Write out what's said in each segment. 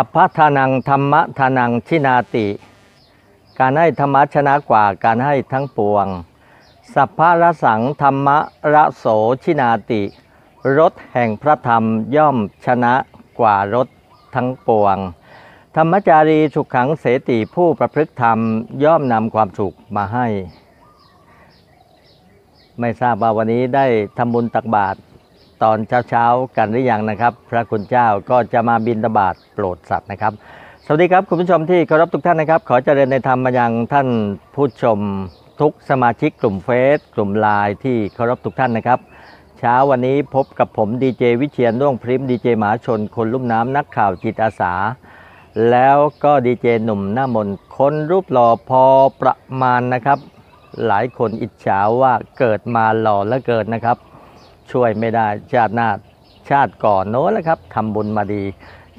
สัพพทานังธรรมทานังชินาติ การให้ธรรมะชนะกว่าการให้ทั้งปวง สัพพะระสังธรรมะระโสชินาติรถแห่งพระธรรมย่อมชนะกว่ารถทั้งปวง ธรรมจารีสุขขังเสติผู้ประพฤติธรรมย่อมนำความสุขมาให้ ไม่ทราบว่าวันนี้ได้ทำบุญตักบาตร ตอนเช้าๆกันหรือยังนะครับ พระคุณเจ้าก็จะมาบินตบาตโปรดสัตว์นะครับ สวัสดีครับคุณผู้ชมที่เคารพทุกท่านนะครับ ขอเจริญในธรรมมายังท่านผู้ชมทุกสมาชิกกลุ่มเฟซกลุ่มไลน์ที่เคารพทุกท่านนะครับ เช้าวันนี้พบกับผมดีเจวิเชียนด้วงพริมดีเจหมาชนคนลุ่มน้ำนักข่าวจิตอาสา แล้วก็ดีเจหนุ่มหน้ามนคนรูปหล่อพอประมาณนะครับ หลายคนอิจฉาว่าเกิดมาหล่อและเกิดนะครับ ช่วยไม่ได้ ชาติหน้าชาติก่อนโน้นแหละครับทำบุญมาดี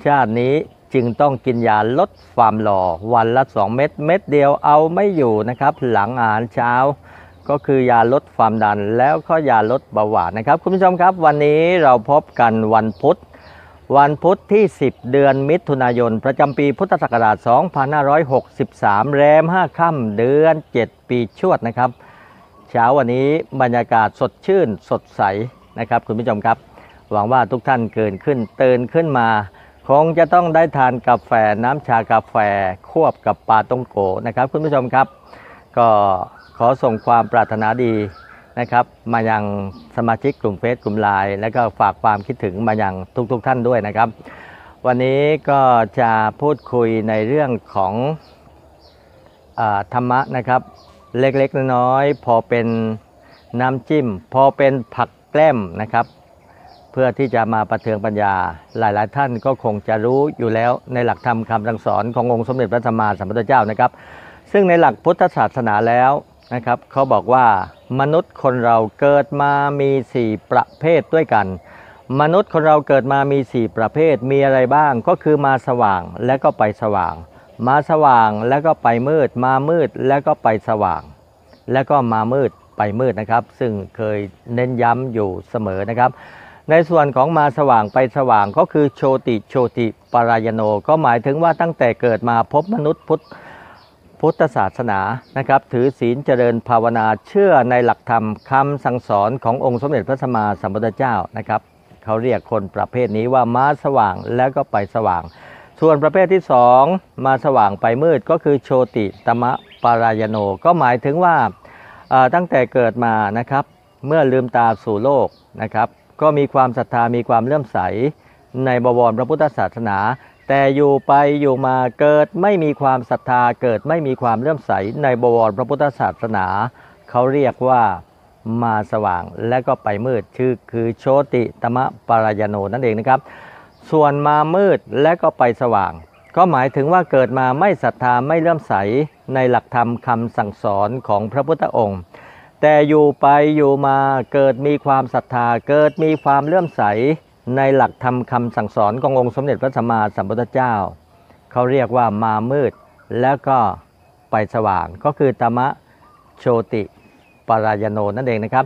ชาตินี้จึงต้องกินยาลดความหล่อวันละ 2 เม็ดเม็ดเดียวเอาไม่อยู่นะครับ หลังอาหารเช้า ก็คือยาลดความดันแล้วก็ยาลดเบาหวานนะครับ คุณผู้ชมครับ วันนี้เราพบกันวันพุธวันพุธที่ 10 เดือนมิถุนายน ประจำปีพุทธศักราช 2563 แรม 5 ค่ำเดือน 7 ปีชวดนะครับ เช้าวันนี้บรรยากาศสดชื่นสดใส นะครับคุณผู้ชมครับ หวังว่าทุกท่านเกินขึ้นเตื่นขึ้นมา คงจะต้องได้ทานกาแฟน้ำชากาแฟควบกับปลาต้งโกนะครับ คุณผู้ชมครับ ก็ขอส่งความปรารถนาดีนะครับ มายังสมาชิกกลุ่มเฟซกลุ่มไลน์และก็ฝากความคิดถึงมายังทุกๆทท่านด้วยนะครับ วันนี้ก็จะพูดคุยในเรื่องของอธรรมะนะครับ เล็กๆน้อยๆพอเป็นน้ำจิ้ม พอเป็นผัก แกล้มนะครับ เพื่อที่จะมาประเทืองปัญญา หลาย ๆ ท่านก็คงจะรู้อยู่แล้วในหลักธรรมคำสั่งสอนขององค์สมเด็จพระสัมมาสัมพุทธเจ้านะครับ ซึ่งในหลักพุทธศาสนาแล้วนะครับเขาบอกว่ามนุษย์คนเราเกิดมามี 4 ประเภทด้วยกัน มนุษย์คนเราเกิดมามี 4 ประเภทมีอะไรบ้างก็คือมาสว่างและก็ไปสว่าง มาสว่างแล้วก็ไปมืด มามืดแล้วก็ไปสว่าง แล้วก็มามืด ไปมืดนะครับ ซึ่งเคยเน้นย้ำอยู่เสมอนะครับ ในส่วนของมาสว่างไปสว่างก็คือโชติโชติปรายโน ก็หมายถึงว่าตั้งแต่เกิดมาพบมนุษย์พุทธพุทธศาสนานะครับ ถือศีลเจริญภาวนาเชื่อในหลักธรรมคำสั่งสอนขององค์สมเด็จพระสัมมาสัมพุทธเจ้านะครับเขาเรียกคนประเภทนี้ว่ามาสว่างแล้วก็ไปสว่าง ส่วนประเภทที่สองมาสว่างไปมืดก็คือโชติตมะปารายโน ก็หมายถึงว่า ตั้งแต่เกิดมานะครับ เมื่อลืมตาสู่โลกนะครับ ก็มีความศรัทธามีความเลื่อมใสในบวรพระพุทธศาสนา แต่อยู่ไปอยู่มาเกิดไม่มีความศรัทธาเกิดไม่มีความเลื่อมใสในบวรพระพุทธศาสนา เขาเรียกว่ามาสว่างและก็ไปมืดชื่อคือโชติตมะปารายโนนั่นเองนะครับ ส่วนมามืดและก็ไปสว่าง ก็หมายถึงว่าเกิดมาไม่ศรัทธาไม่เลื่อมใสในหลักธรรมคำสั่งสอนของพระพุทธองค์ แต่อยู่ไปอยู่มาเกิดมีความศรัทธาเกิดมีความเลื่อมใสในหลักธรรมคำสั่งสอนขององค์สมเด็จพระสัมมาสัมพุทธเจ้า เขาเรียกว่ามามืดแล้วก็ไปสว่างก็คือตมะโชติปรายโนนั่นเองนะครับ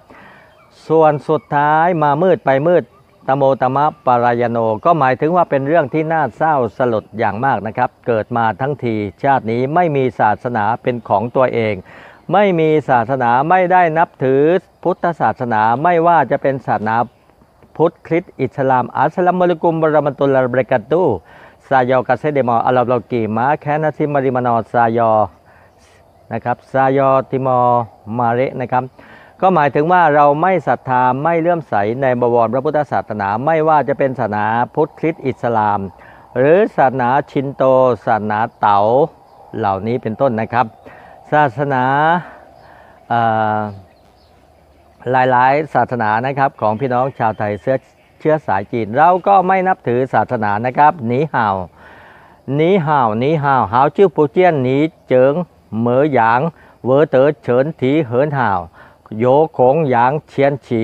ส่วนสุดท้ายมามืดไปมืด ตโมตมะปารายโนก็หมายถึงว่าเป็นเรื่องที่น่าเศร้าสลดอย่างมากนะครับ เกิดมาทั้งทีชาตินี้ไม่มีศาสนาเป็นของตัวเอง ไม่มีศาสนาไม่ได้นับถือพุทธศาสนาไม่ว่าจะเป็นศาสนาพุทธคริสต์อิสลามอัสลามมุลกุมบรามตุลลาบรกัตูซายอกาเซเดมออัลลอฮ์ลกีมาแคนาซิมาริมานอซายอนะครับซายอติมอร์มาเรนะครับ ก็หมายถึงว่าเราไม่ศรัทธาไม่เลื่อมใสในบวรพระพุทธศาสนา ไม่ว่าจะเป็นศาสนาพุทธคริสต์อิสลาม หรือศาสนาชินโต ศาสนาเต๋าเหล่านี้เป็นต้นนะครับ ศาสนาหลายๆ ศาสนานะครับของพี่น้องชาวไทยเชื้อเชื้อสายจีน เราก็ไม่นับถือศาสนานะครับหนีห่าว ní hào ní hào hào chữ bố chiên ní chướng mở giảng vỡ tớ chớn thí hớn hào dỗ khổng giảng chiên chỉ เต้า โยคงหยางเชียนฉี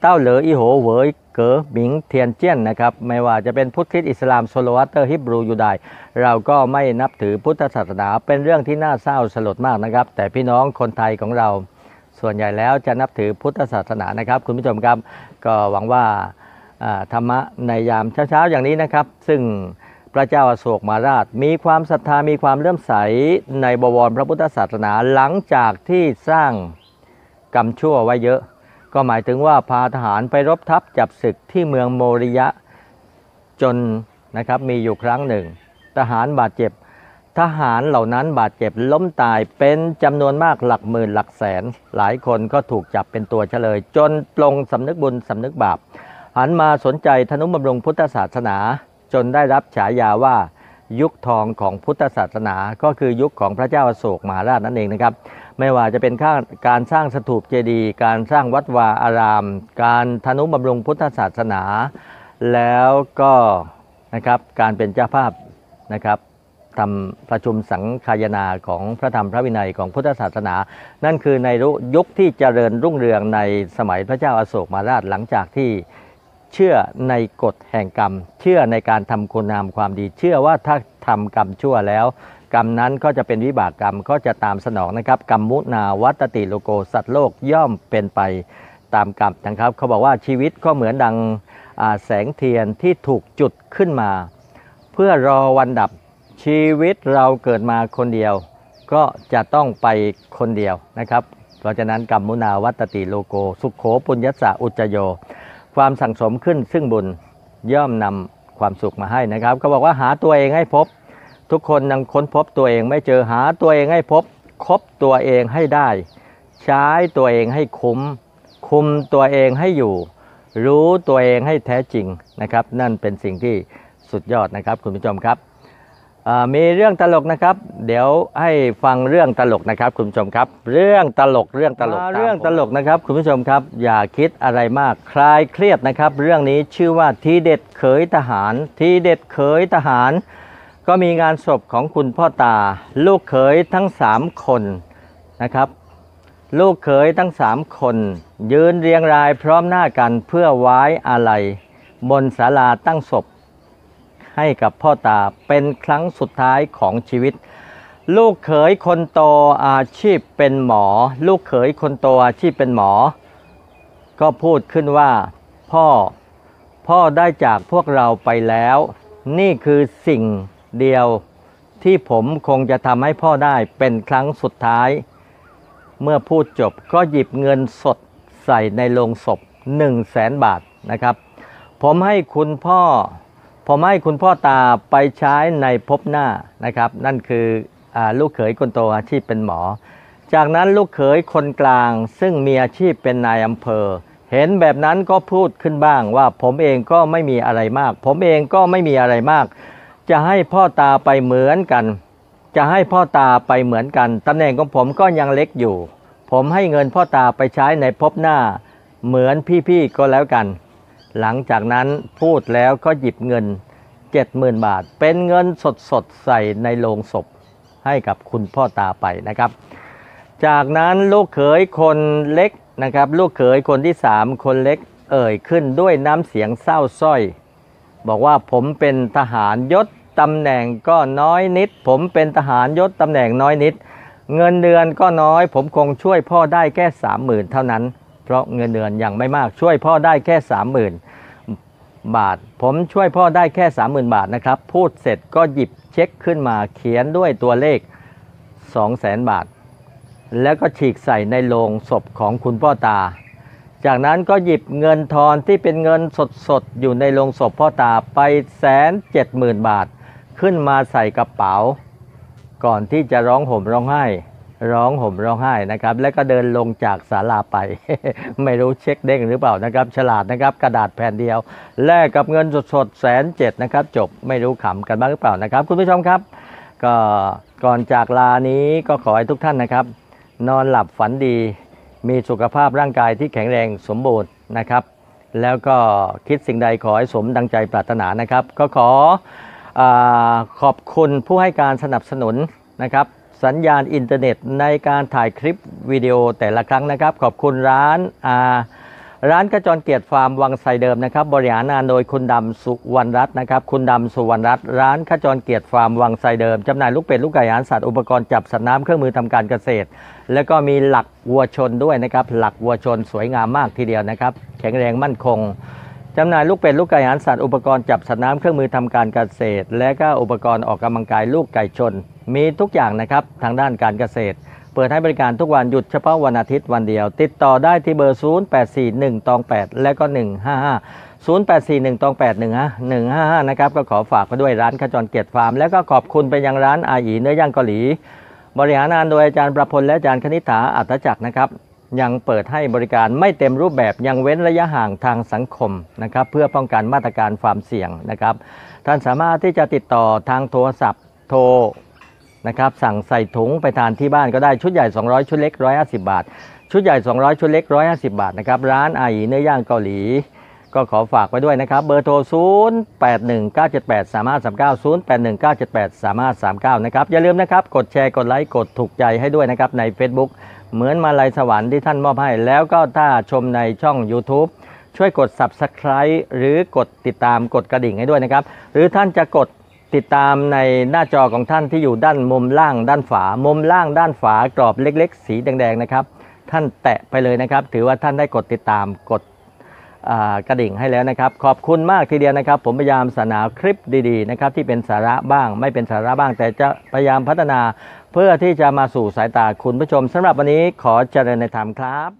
เต้าเหลืออีโหเหวยเก๋อหมิงเทียนเจี้ยนนะครับไม่ว่าจะเป็นพุทธคริสต์อิสลามโซโลวัตเตอร์ฮิบรูยูไดเราก็ไม่นับถือพุทธศาสนาเป็นเรื่องที่น่าเศร้าสลดมากนะครับ แต่พี่น้องคนไทยของเรา ส่วนใหญ่แล้วจะนับถือพุทธศาสนานะครับ คุณผู้ชมครับก็หวังว่าธรรมะในยามเช้าๆอย่างนี้นะครับ ซึ่งพระเจ้าอโศกมาราช มีความศรัทธามีความเลื่อมใสในบวรพระพุทธศาสนาหลังจากที่สร้าง กรรมชั่วไว้เยอะ ก็หมายถึงว่าพาทหารไปรบทัพจับศึกที่เมืองโมริยะจนนะครับมีอยู่ครั้งหนึ่ง ทหารบาดเจ็บ ทหารเหล่านั้นบาดเจ็บล้มตายเป็นจำนวนมากหลักหมื่นหลักแสน หลายคนก็ถูกจับเป็นตัวเฉลย จนปลงสำนึกบุญสำนึกบาปหันมาสนใจธนุบำรุงพุทธศาสนา จนได้รับฉายาว่า ยุคทองของพุทธศาสนา ก็คือยุคของพระเจ้าอโศกมหาราชนั่นเองนะครับ ไม่ว่าจะเป็นข้าการสร้างสถูปเจดีย์การสร้างวัดวาอาราม การธนุบำรุงพุทธศาสนา แล้วก็นะครับการเป็นเจ้าภาพนะครับทำประชุมสังคายนาของพระธรรมพระวินัยของพุทธศาสนา นั่นคือในยุคที่เจริญรุ่งเรืองในสมัยพระเจ้าอาโศกมาราชหลังจากที่ เชื่อในกฎแห่งกรรม เชื่อในการทำคุณงามความดี เชื่อว่าถ้าทำกรรมชั่วแล้ว กรรมนั้นก็จะเป็นวิบากกรรมก็จะตามสนองนะครับกรรมมุนาวัตติโลโกสัตว์โลกย่อมเป็นไปตามกรรมนะครับเขาบอกว่าชีวิตก็เหมือนดังแสงเทียนที่ถูกจุดขึ้นมา เพื่อรอวันดับชีวิตเราเกิดมาคนเดียว ก็จะต้องไปคนเดียวนะครับ เพราะฉะนั้นกรรมมุนาวัตติโลโก สุขโขปุญญสสะอุจโย ความสั่งสมขึ้นซึ่งบุญย่อมนำความสุขมาให้นะครับ ก็บอกว่าหาตัวเองให้พบ ทุกคนยังค้นพบตัวเองไม่เจอหาตัวเองให้พบ คบตัวเองให้ได้ ใช้ตัวเองให้คุ้ม คุมตัวเองให้อยู่ รู้ตัวเองให้แท้จริงนะครับ นั่นเป็นสิ่งที่สุดยอดนะครับ คุณผู้ชมครับ มีเรื่องตลกนะครับ เดี๋ยวให้ฟังเรื่องตลกนะครับ คุณผู้ชมครับ เรื่องตลกเรื่องตลกเรื่องตลกนะครับ คุณผู้ชมครับ อย่าคิดอะไรมากคลายเครียดนะครับ เรื่องนี้ชื่อว่าทีเด็ดเขยทหาร ทีเด็ดเขยทหาร ก็มีงานศพของคุณพ่อตา ลูกเขยทั้งสามคนนะครับ ลูกเขยทั้งสามคน ยืนเรียงรายพร้อมหน้ากันเพื่อไว้อาลัยบนศาลาตั้งศพ ให้กับพ่อตาเป็นครั้งสุดท้ายของชีวิต ลูกเขยคนโตอาชีพเป็นหมอ ลูกเขยคนโตอาชีพเป็นหมอ ก็พูดขึ้นว่า พ่อพ่อได้จากพวกเราไปแล้ว นี่คือสิ่งเดียวที่ผมคงจะทำให้พ่อได้เป็นครั้งสุดท้าย เมื่อพูดจบก็หยิบเงินสดใส่ในโลงศพ1 0 0 0 0แสนบาทนะครับ ผมให้คุณพ่อ ผมให้คุณพ่อตาไปใช้ในภพหน้านะครับ นั่นคืออลูกเขยคนโตอาชีพเป็นหมอ จากนั้นลูกเขยคนกลางซึ่งมีอาชีพเป็นนายอำเภอ เห็นแบบนั้นก็พูดขึ้นบ้างว่าผมเองก็ไม่มีอะไรมาก ผมเองก็ไม่มีอะไรมาก จะให้พ่อตาไปเหมือนกัน จะให้พ่อตาไปเหมือนกันตำแหน่งของผมก็ยังเล็กอยู่ ผมให้เงินพ่อตาไปใช้ในภพหน้า เหมือนพี่ๆก็แล้วกัน หลังจากนั้นพูดแล้วก็หยิบเงิน 70,000 บาท เป็นเงินสดๆใส่ในโลงศพให้กับคุณพ่อตาไปนะครับ จากนั้นลูกเขยคนเล็กนะครับ ลูกเขยคนที่สามคนเล็กเอ่ยขึ้นด้วยน้ำเสียงเศร้าสร้อย บอกว่าผมเป็นทหารยศตำแหน่งก็น้อยนิด ผมเป็นทหารยศตำแหน่งน้อยนิด เงินเดือนก็น้อย ผมคงช่วยพ่อได้แค่สามหมื่นเท่านั้น เพราะเงินเดือนยังไม่มากช่วยพ่อได้แค่สามหมื่นบาท ผมช่วยพ่อได้แค่สามหมื่นบาทนะครับ พูดเสร็จก็หยิบเช็คขึ้นมาเขียนด้วยตัวเลขสองแสนบาท แล้วก็ฉีกใส่ในโลงศพของคุณพ่อตา จากนั้นก็หยิบเงินทอนที่เป็นเงินสดๆ อยู่ในโลงศพพ่อตาไปแสนเจ็ดหมื่นบาท ขึ้นมาใส่กระเป๋า ก่อนที่จะร้องห่มร้องไห้ ร้องห่มร้องไห้นะครับ แล้วก็เดินลงจากศาลาไป ไม่รู้เช็คเด้งหรือเปล่านะครับ ฉลาดนะครับ กระดาษแผ่นเดียว แลกกับเงินสดๆแสนเจ็ดนะครับ จบไม่รู้ขำกันบ้างหรือเปล่านะครับ คุณผู้ชมครับ ก็ก่อนจากลานี้ก็ขอให้ทุกท่านนะครับ นอนหลับฝันดี มีสุขภาพร่างกายที่แข็งแรงสมบูรณ์นะครับ แล้วก็คิดสิ่งใดขอให้สมดังใจปรารถนานะครับ ก็ขออขอบคุณผู้ให้การสนับสนุนนะครับ สัญญาณอินเทอร์เน็ตในการถ่ายคลิปวิดีโอแต่ละครั้งนะครับ ขอบคุณร้านอาร้านกระจรเกียรติฟาร์มวังไซเดิมนะครับ บริหารงานโดยคุณดำสุวรรณรัตน์นะครับ คุณดำสุวรรณรัตน์ร้านขจรเกียรติฟาร์มวังไซเดิมจำหน่ายลูกเป็ดลูกไก่อาหารสัตว์อุปกรณ์จับสัตว์น้ำเครื่องมือทำการเกษตร แล้วก็มีหลักวัวชนด้วยนะครับ หลักวัวชนสวยงามมากทีเดียวนะครับ แข็งแรงมั่นคง จำหน่ายลูกเป็ดลูกไก่อาหารสัตว์อุปกรณ์จับสัตว์น้ำเครื่องมือทำการเกษตร และก็อุปกรณ์ออกกำลังกายลูกไก่ชน มีทุกอย่างนะครับทางด้านการเกษตร เปิดให้บริการทุกวันหยุดเฉพาะวันอาทิตย์วันเดียว ติดต่อได้ที่เบอร์ 0841ตอง8 และก็ 155 0841ตอง8 155นะครับก็ขอฝากไปด้วยร้านขจรเกียรติฟาร์ม แล้วก็ขอบคุณไปยังร้านอาหยีเนื้อย่างเกาหลี บริหารงานโดยอาจารย์ประพลและอาจารย์คณิษฐาอัตจักรนะครับ ยังเปิดให้บริการไม่เต็มรูปแบบยังเว้นระยะห่างทางสังคมนะครับเพื่อป้องกันมาตรการความเสี่ยงนะครับ ท่านสามารถที่จะติดต่อทางโทรศัพท์โทรนะครับสั่งใส่ถุงไปทานที่บ้านก็ได้ชุดใหญ่ 200 ชุดเล็ก 150 บาท ชุดใหญ่ 200 ชุดเล็ก 150 บาทนะครับร้านไอเนื้อย่างเกาหลี ก็ขอฝากไว้ด้วยนะครับ เบอร์โทร 0 8 1 9 7 8 3 5 3 9 0 8 1 9 7 8 3 5 3 9 นะครับ อย่าลืมนะครับ กดแชร์กดไลค์กดถูกใจให้ด้วยนะครับใน Facebook เหมือนมาลัยสวรรค์ที่ท่านมอบให้ แล้วก็ถ้าชมในช่อง YouTube ช่วยกด Subscribe หรือกดติดตามกดกระดิ่งให้ด้วยนะครับ หรือท่านจะกดติดตามในหน้าจอของท่านที่อยู่ด้านมุมล่างด้านฝา มุมล่างด้านฝากรอบเล็ก ๆ สีแดงๆนะครับ ท่านแตะไปเลยนะครับ ถือว่าท่านได้กดติดตามกดกระดิ่งให้แล้วนะครับ ขอบคุณมากทีเดียวนะครับ ผมพยายามสรราคลิปดีๆนะครับที่เป็นสาระบ้าง ไม่เป็นสาระบ้าง แต่จะพยายามพัฒนา เพื่อที่จะมาสู่สายตาคุณผู้ชมสำหรับวันนี้ขอเจริญในธรรมครับ